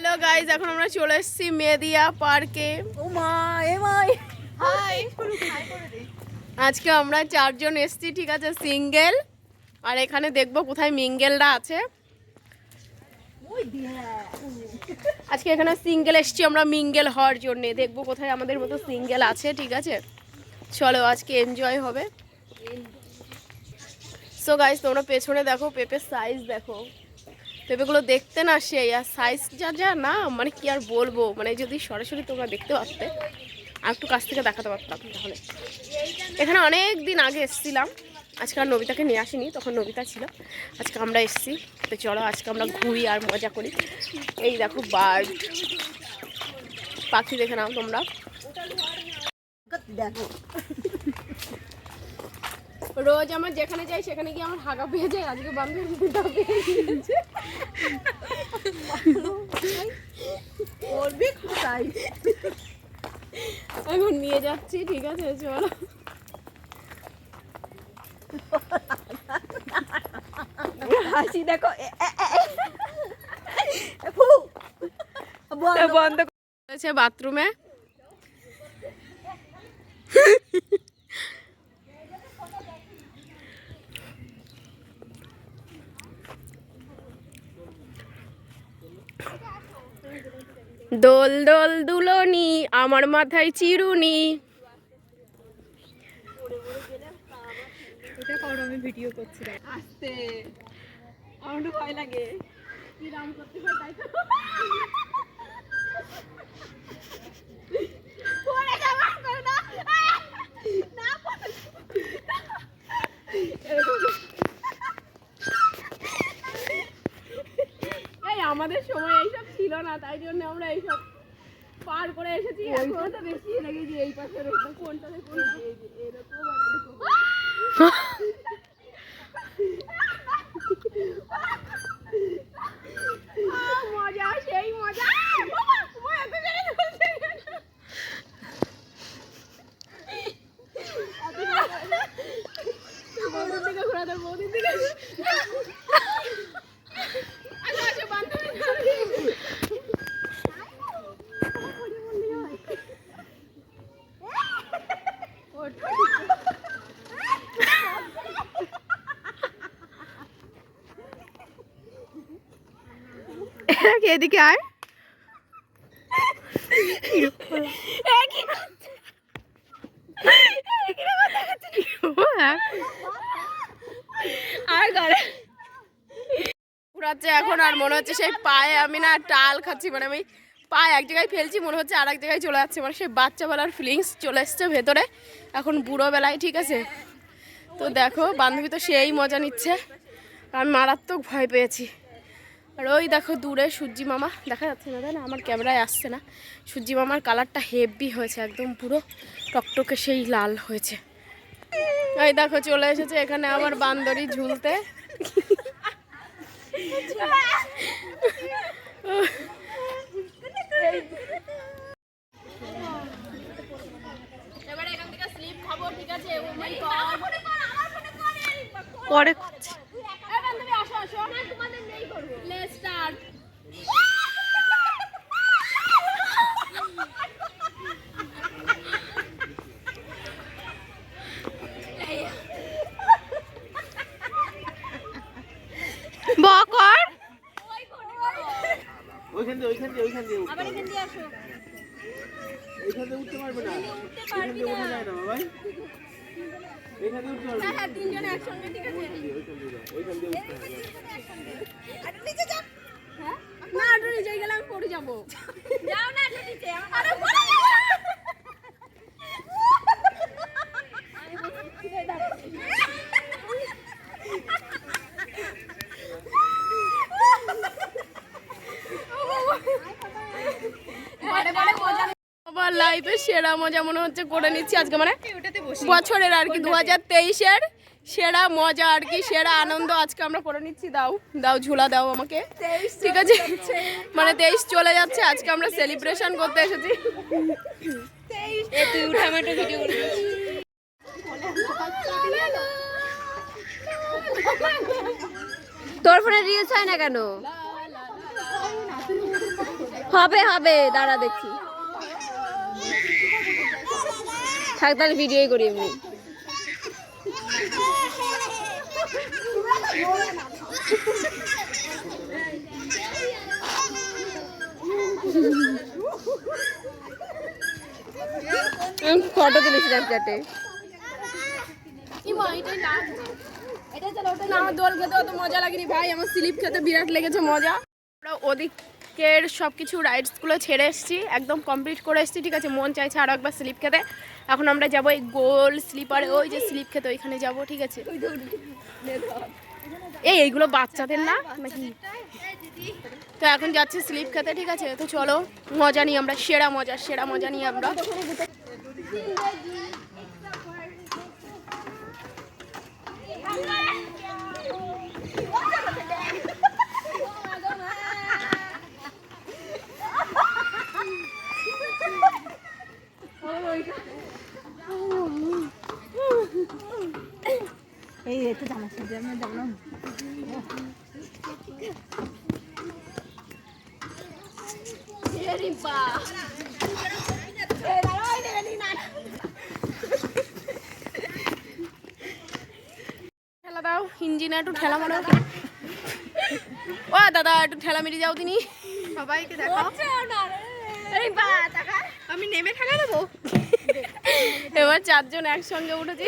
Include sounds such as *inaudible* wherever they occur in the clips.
Hello guys এখন আমরা চলে এসেছি মেদিয়া পার্কে আজকে আমরা চারজন এসেছি ঠিক আছে সিঙ্গেল আর এখানে দেখব কোথায় মিঙ্গেলরা আছে। আজকে এখানে সিঙ্গেল এসছি আমরা মিঙ্গেল হওয়ার জন্য। দেখব কোথায় আমাদের মতো সিঙ্গেল আছে ঠিক আছে? চলো আজকে এনজয় হবে। সো গাইজ তোমরা পেছনে দেখো পেঁপের সাইজ দেখো। পেঁপেগুলো দেখতে না সেই, আর সাইজ যা যা না মানে কি আর বলব? মানে যদি সরাসরি তোমরা দেখতে পারতে, আর একটু কাছ থেকে দেখাতে পারতাম তাহলে। এখানে অনেক দিন আগে এসেছিলাম। আজকে আর নবিতাকে নিয়ে আসিনি, তখন নবিতা ছিল। আজকে আমরা এসেছি। তো চলো, আজকে আমরা ঘুরি আর মজা করি। এই দেখো বার্ড পাখি দেখে নাও তোমরা। দেখো। রোজ আমার যেখানে যাই সেখানে গিয়ে আমার হাগা পেয়ে যায়। আজকে বান্ধবীটা পেয়ে গিয়েছে। করবি কোথায়? এখন নিয়ে যাচ্ছি ঠিক আছে চলো। হাসি দেখো। বন্ধ। করেছে বাথরুমে। দোল দোল দুলনি আমার মাথায় চিরুনি। এটা করো আমি ভিডিও করছিলাম আসতে আমার একটু ভয় লাগে কি রাম করতে হয় তাই তো পড়ে যাওয়া করে না না পড়ে এই আমাদের সময় এইসব ছিল না তাই জন্য আমরা এইসব পার করে এসেছি। এখন তো বেশি লেগেছি এই পাশে এরকম কোনটাতে কোন এরকম আর এরকম *laughs* আহ, মজা সেই মজা বাবা, বাবা, এত জোরে চলছে কেন? এত জোরে। বৌদির দিকে ঘোরা দাও, বৌদির দিকে। আচ্ছা, আচ্ছা, বান্ধবী ধরে। ওঠ। এদিকে আয়। ঘুরাচ্ছে এখন আর মনে হচ্ছে সেই পায়ে আমি না টাল খাচ্ছি মানে আমি পায়ে এক জায়গায় ফেলছি মনে হচ্ছে আর এক জায়গায় চলে যাচ্ছে মানে সেই বাচ্চাবেলার ফিলিংস চলে এসছে ভেতরে। এখন বুড়ো বেলায় ঠিক আছে? তো দেখো বান্ধবী তো সেই মজা নিচ্ছে। আমি মারাত্মক ভয় পেয়েছি। আর ওই দেখো দূরে সূর্যি মামা, দেখা যাচ্ছে না তাই না আমার ক্যামেরায় আসছে না। সূর্যি মামার কালারটা হেভি হয়েছে, একদম পুরো টকটকে সেই লাল হয়েছে। ওই দেখো, চলে এসেছে এখানে আমার বান্দরি ঝুলতে *laughs* এবারে এখান থেকে স্লিপ খাব ঠিক আছে ও মাই গড পরে করছি এই বান্ধবী আসো আসো না তোমাদের নেই করব লেটস স্টার্ট বকর ওইখান দিয়ে ওইখান দিয়ে ওইখান দিয়ে আবার এখান দিয়ে আসো। এখান দিয়ে উঠতে পারবে না। যায় না। ভাই এখান দিয়ে উঠতে পারবে না। হ্যাঁ তিনজন একসঙ্গে ঠিক আছে? ওইখান দিয়ে যাও, ওইখান দিয়ে উঠতে হবে। হ্যাঁ? না নিচে গেলে আমি পড়ে যাব। যাও না নিচে আরে পড়ে আমার লাইফে সেরা মজা মনে হচ্ছে করে নিচ্ছি আজকে মানে বছরের আর কি দু হাজার তেইশের সেরা মজা আর কি সেরা আনন্দ আজকে আমরা করে নিচ্ছি। দাও দাও ঝুলা দাও আমাকে। ঠিক আছে? মানে তেইশ চলে যাচ্ছে আজকে আমরা সেলিব্রেশন করতে এসেছি। তুই উঠে আমার তোর ফোনে রিলস হয় না কেন? হবে হবে দাঁড়া দেখছি। থাক তাহলে ভিডিওই করি এমনি ফটো স্ন্যাপচ্যাটে না। আমার দোল খেতে অত মজা লাগেনি ভাই। আমার স্লিপ খেতে বিরাট লেগেছে মজা। আমরা ওদিকের সব কিছু রাইডসগুলো ছেড়ে এসেছি একদম কমপ্লিট করে এসেছি ঠিক আছে? মন চাইছে আরও একবার স্লিপ খেতে। এখন আমরা যাব এই গোল স্লিপারে, ওই যে স্লিপ খেতে, ওইখানে যাব, ঠিক আছে? এই এইগুলো বাচ্চাদের না? নাকি? তো এখন যাচ্ছি স্লিপ খেতে, ঠিক আছে? তো চলো, মজা নিই আমরা, সেরা মজা সেরা মজা নিই আমরা এই একটু জামা ছিঁড়ে আমি যাব না ঠেলা দাও ইঞ্জিনে একটু ঠেলা মারো ও দাদা একটু ঠেলা মেরে যাও তিনি। সবাইকে দেখো। আমি নেমে ঠেলা দেবো? এবার চারজন একসঙ্গে উঠেছি।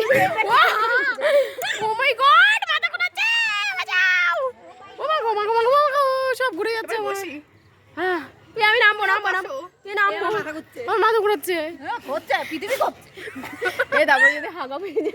ও মাই গড মাথা ঘুরাচ্ছে বাঁচাও। ও মা গো মা গো মা গো, সব ঘুরে যাচ্ছে আমার হ্যাঁ আমি নামবো নামবো নামবো। তুই নামবো। আমার মাথা ঘুরাচ্ছে হচ্ছে পৃথিবী করছে। এই তারপরে যদি হাগা পেয়ে যায়।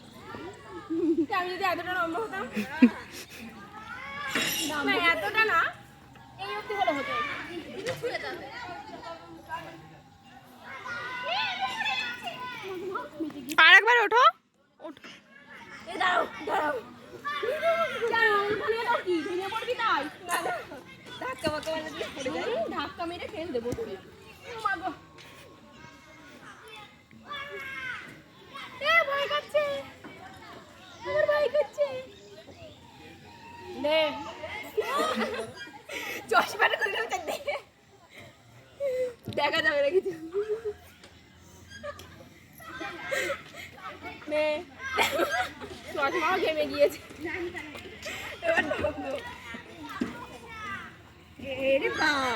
আমি যদি এতটা নম্র হতাম না এতটা না এই অব্দি হলো হতো আর একবার ওঠো ওঠো এই দাঁড়াও দাঁড়াও ধাক্কা মেরে পড়ে যাই ধাক্কা মেরে ফেল দেবো তুমি ও মা গো। এ, ভয় করছে আমার ভয় করছে নে চশমাটা করে দেবো চার দিকে। দেখা যাবে না কিছু নে চশমাও ঘেমে গিয়েছে এবার নামবো।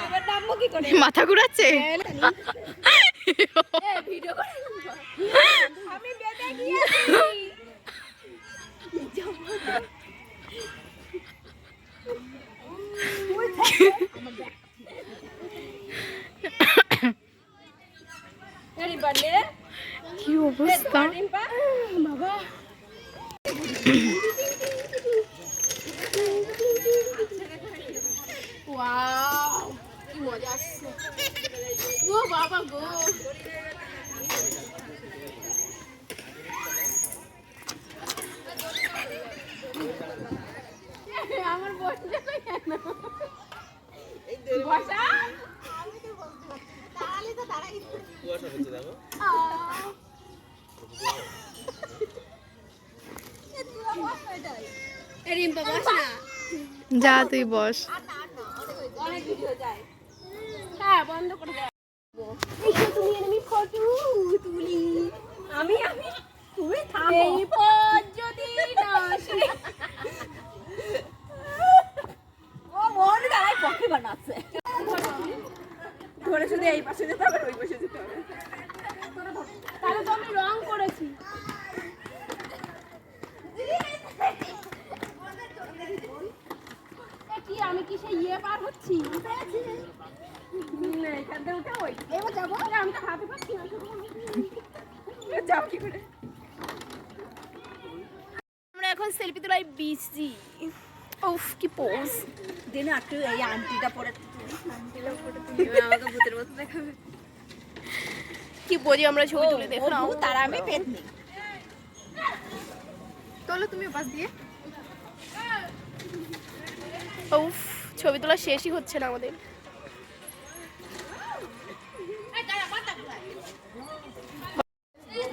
এবার নামবো কি করে মাথা ঘুরাচ্ছে এ, *laughs* ভিডিও করে আমি বেঁধে গিয়েছি কি অবস্থা বাবা ওয়াও কি মজা আসছে ও বাবা গো। আমার বসে কেন? বসা। কুয়াশা হচ্ছে দেখো রিম্পা বস না। যা তুই বস। অনেক ভিডিও যায়। হ্যাঁ বন্ধ করে তুমি ফটো তুলি। আমি আমি? তুমি থামো। এই পথ যদি না আসে। ও মন দাঁড়ায় পক্ষে বানাচ্ছে ধরে শুধু এই পাশে যেতে হবে ওই পাশে যেতে হবে। তাহলে তো আমি রং করেছি। কি আমি কি সেই ইয়ে পার হচ্ছি? আমরা এখন সেলফি তোলাই বিজি উফ কি পোজ দিনে একটু এই আন্টিটা পরে আমাকে ভূতের মতো দেখাবে। কি আমরা ছবি তুলে দেখো তার আমি পেট নেই। তোলো তুমি পাশ দিয়ে। উফ ছবি তোলা শেষই হচ্ছে না আমাদের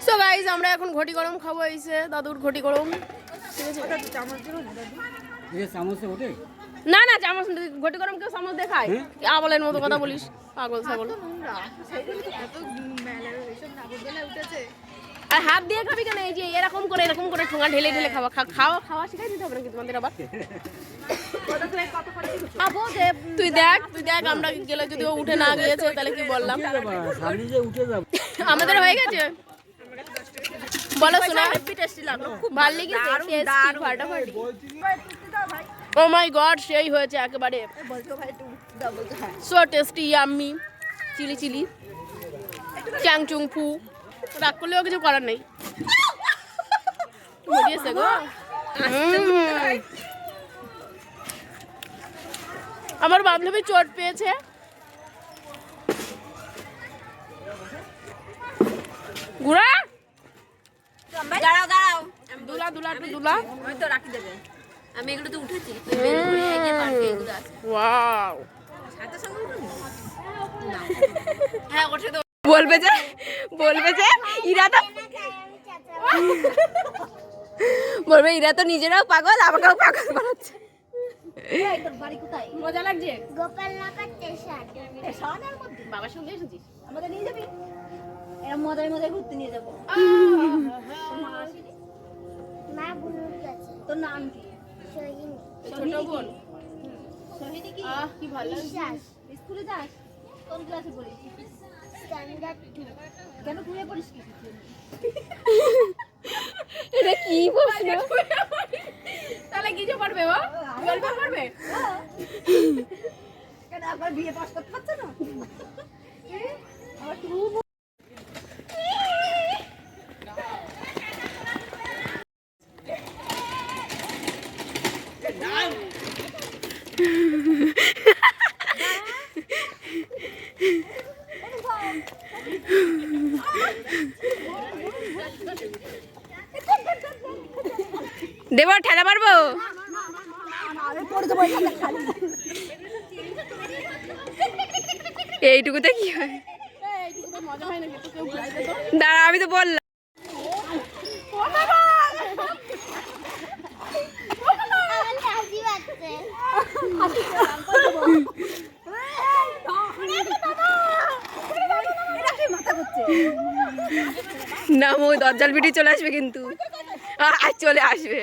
সো গাইজ আমরা এখন ঘটি গরম খাব এসে দাদুর ঘটি গরম। না না চামচ ঘটি গরম কেউ চামচ দেখায়? আবলের মতো কথা বলিস পাগল ছাগল। আর হাত দিয়ে খাবি কেন? এই যে এরকম করে এরকম করে ঠোঙা ঢেলে ঢেলে খাওয়া। খাওয়া খাওয়া শিখাই দিতে হবে নাকি তোমাদের আবার? তুই দেখ তুই দেখ আমরা গেলে যদি উঠে না গিয়েছে তাহলে কি বললাম? আমাদের হয়ে গেছে? বলো শোনা। হেভি টেস্টি লাগল খুব ভালো লেগেছে টেস্টি ফাটাফাটি। ও মাই গড সেই হয়েছে একেবারে। So tasty yummy chilli chilli চ্যাংচুং ফু রাগ করলেও কিছু করার নেই। মরিয়েছে গো আমার বান্ধবী চোট পেয়েছে। গুড়া! দাঁড়াও দাঁড়াও। দুলা দুলা একটু দুলা। আমি তো রাখি দেবে। আমি এগুলো তো উঠেছি। ওয়াও। হ্যাঁ ওঠে তো বলবে যে বলবে যে ইরা তো বলবে ইরা তো নিজেরাও পাগল আমাকেও পাগল বানাচ্ছে। এই তোর বাড়ি কোথায় মজা লাগছে স্টেশন বাবার সঙ্গে এসেছিস? আমাদের নিয়ে যাবি? মজায় মজায় ঘুরতে নিয়ে যাব। মা আসেনি? মা বুনুর কাছে। তোর নাম কি? ছোট বোন। সোহিনী কি? আহ কি ভালো স্কুলে যাস? কোন ক্লাসে পড়িস? স্ট্যান্ডার্ড টু কেন ঘুরে পড়িস কি? এটা কি প্রশ্ন? তাহলে কিছু পারবে ও গল্প পারবে কেন আবার বিয়ে পাস করতে পারছে না? আবার টু দেব ঠেলা মারবো আমি পড়ে যাব এখানে খালি এইটুকুতে কি হয়? দাঁড়া, আমি তো বললাম। না মো দরজাল বিটি চলে আসবে কিন্তু। চলে আসবে।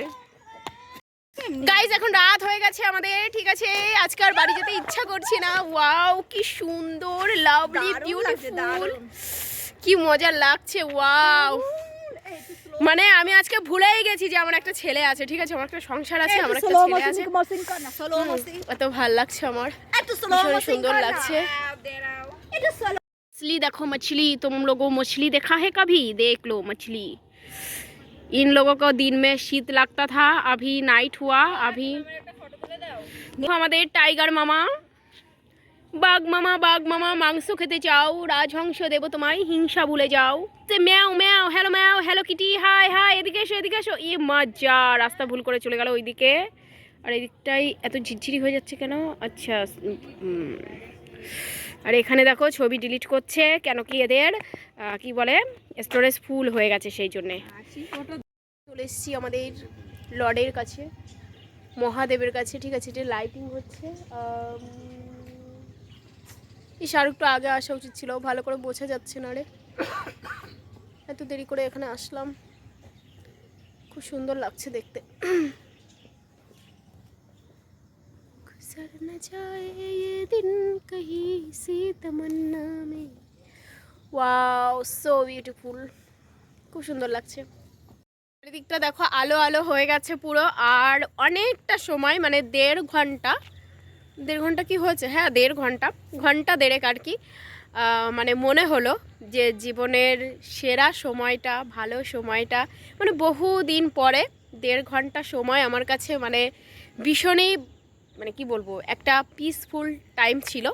গাইজ এখন রাত হয়ে গেছে আমাদের ঠিক আছে? আজকে আর বাড়ি যেতে ইচ্ছা করছি না। ওয়াও কি সুন্দর লাভলি বিউটিফুল কি মজা লাগছে ওয়াও মানে আমি আজকে ভুলেই গেছি যে আমার একটা ছেলে আছে ঠিক আছে? আমার একটা সংসার আছে আমার একটা ছেলে আছে। এত ভালো লাগছে আমার। ভীষণ সুন্দর লাগছে। দেখো মছলি তোম লোগো মছলি দেখা হে কভি দেখ লো মছলি इन लोगों को दिन में शीत लगता था अभी नाइट हुआ अभी দেখো আমাদের টাইগার মামা বাঘ মামা বাঘ মামা মাংস খেতে চাও রাজহংস দেবো তোমায় হিংসা ভুলে যাও যে meow meow hello meow hello kitty hi hi এদিকে এসো এদিকে এসো ই মজা রাস্তা ভুল করে চলে গেল ওইদিকে আর এদিকটাই এত ঝিরঝিরি হয়ে যাচ্ছে কেন আচ্ছা উম, আর এখানে দেখো ছবি ডিলিট করছে, কেন কি এদের কি বলে স্টোরেজ ফুল হয়ে গেছে সেই জন্যে। চলে এসেছি আমাদের লর্ডের কাছে, মহাদেবের কাছে, ঠিক আছে এটা লাইটিং হচ্ছে এই শাহরুখটা আগে আসা উচিত ছিল, ভালো করে বোঝা যাচ্ছে না রে। এত দেরি করে এখানে আসলাম। খুব সুন্দর লাগছে দেখতে। गुजर न जाए ये दिन कहीं सी तमन्ना में ওয়াও সো বিউটিফুল খুব সুন্দর লাগছে চারিদিকটা দেখো আলো আলো হয়ে গেছে পুরো আর অনেকটা সময় মানে দেড় ঘন্টা দেড় ঘন্টা কি হয়েছে হ্যাঁ দেড় ঘন্টা ঘন্টা দেড়েক আর কি আহ, মানে মনে হলো যে জীবনের সেরা সময়টা ভালো সময়টা মানে বহু দিন পরে দেড় ঘন্টা সময় আমার কাছে মানে ভীষণই মানে কি বলব, একটা পিসফুল টাইম ছিল,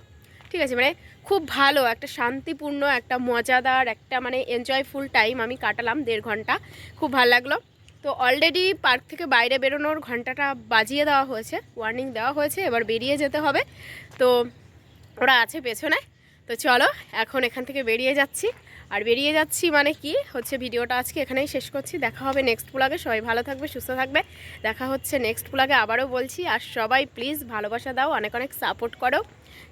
ঠিক আছে? মানে খুব ভালো, একটা শান্তিপূর্ণ, একটা মজাদার, একটা মানে এনজয়ফুল টাইম আমি কাটালাম দেড় ঘণ্টা। খুব ভালো লাগল। তো অলরেডি পার্ক থেকে বাইরে বেরোনোর ঘন্টাটা বাজিয়ে দেওয়া হয়েছে ওয়ার্নিং দেওয়া হয়েছে, এবার বেরিয়ে যেতে হবে। তো ওরা আছে পেছনে। তো চলো, এখন এখান থেকে বেরিয়ে যাচ্ছি। আর বেরিয়ে যাচ্ছি মানে কি? হচ্ছে ভিডিওটা আজকে এখানেই শেষ করছি। দেখা হবে নেক্সট ব্লগে সবাই ভালো থাকবে, সুস্থ থাকবে। দেখা হচ্ছে নেক্সট ব্লগে আবারও বলছি, আর সবাই প্লিজ ভালোবাসা দাও, অনেক অনেক সাপোর্ট করো।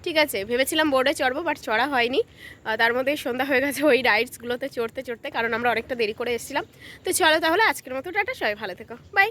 ঠিক আছে? ভেবেছিলাম বোর্ডে চড়বো বাট চড়া হয়নি। তার মধ্যেই সন্ধ্যা হয়ে গেছে ওই রাইডসগুলোতে চড়তে চড়তে, কারণ আমরা অনেকটা দেরি করে এসেছিলাম। তো চলো তাহলে আজকের মতো, টাটা। সবাই ভালো থেকো। বাই